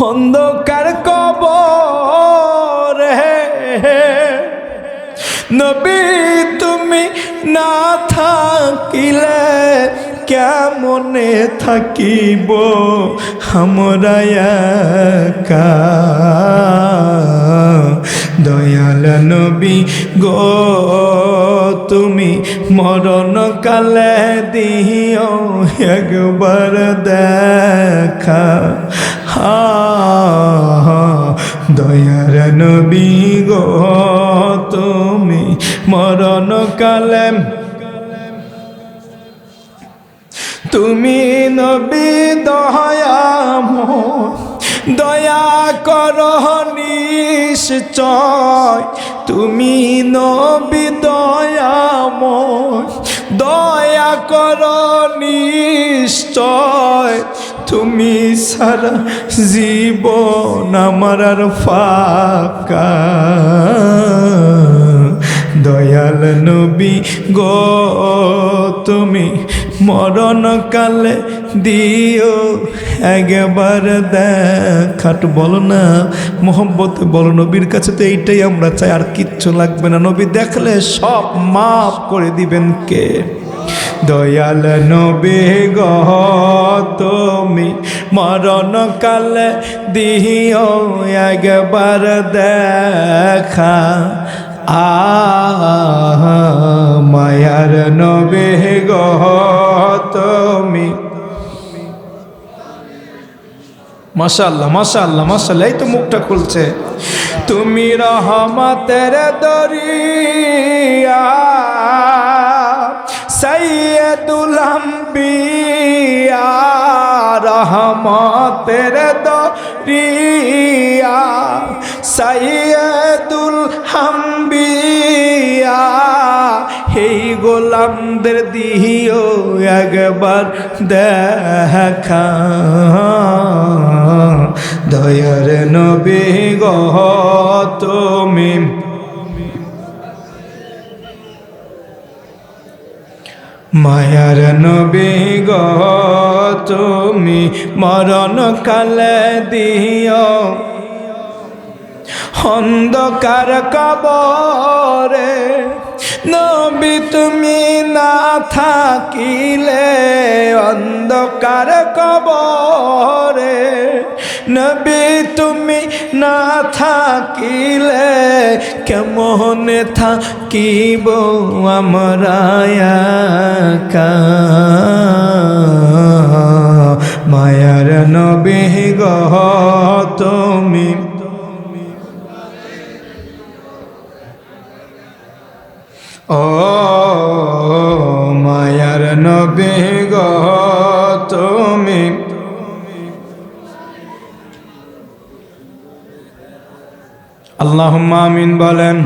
অন্ধকার কবর। নবী, তুমি না থাকিলে কেমনে থাকিব? আমরা দয়াল নবী গো, তুমি মরণ কালে দিও, একবার দেখা হা দয়ার নবী গো, তুমি মরণ কালে তুমি নবী দয়াম, দয়া কর তুমি নবী দয়াম, দয়া কর নিশ্চয়। তুমি সারা জীবন আমার আর ফাঁকা। দয়াল নবী গো, তুমি মরণ কালে দিও, একবার দেখাট। বলো না, মোহব্বত, বলো নবীর কাছে তো এইটাই আমরা চাই, আর কিচ্ছু লাগবে না। নবী দেখলে সব মাফ করে দিবেন কে? দয়াল নবী গহ তুমি মরণ কালে দিও, একবার দেখা। মায়ার নবে গহ তুমি মাশাল্লাহ মাশাল্লাহ মাশাল্লাহ এই তো মুখটা খুলছে। তুমি রহমতের দরিয়া। সৈয়দুল আম্বিয়া রহমতের দরিয়া। সৈয়দুল হাম্বিয়া এই গোলামদের দিও একবার দেখা। দয়ার নবী গহ তুমি মায়ার নবী গ, তুমি মরণ কালে দিও। অন্ধকার কবরে নবী তুমি না থাকিলে, অন্ধকার কবরে নবী তুমি না থাকিলে কেমন থাকিব আমরা মায়ার নবী গহ তুমি ও আল্লাহ আমিন বলেন।